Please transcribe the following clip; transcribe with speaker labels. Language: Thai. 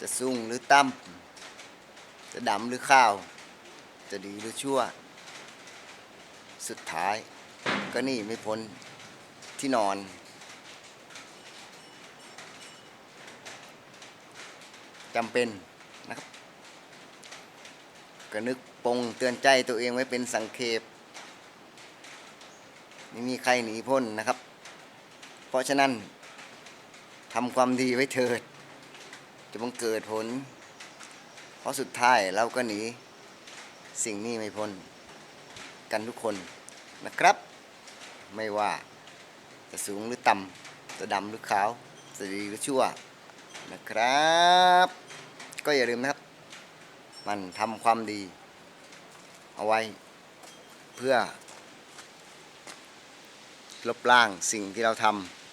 Speaker 1: จะสูงหรือต่ำจะดำหรือขาว จะดีหรือชั่ว สุดท้าย ก็นี่ไม่พ้นที่นอน จำเป็นนะครับ ก็นึกปงเตือนใจตัวเองไว้เป็นสังเขปไม่มีใครหนีพ้นนะครับ เพราะฉะนั้นทำความดีไว้เถิด จะบังเกิดผล เพราะสุดท้ายเราก็หนีสิ่งนี้ไม่พ้นกันทุกคนนะครับ ไม่ว่าจะสูงหรือต่ำจะดำหรือขาวจะดีหรือชั่วนะครับ ก็อย่าลืมนะครับ มันทำความดี เอาไว้ เพื่อ ลบล้างสิ่งที่เราทำ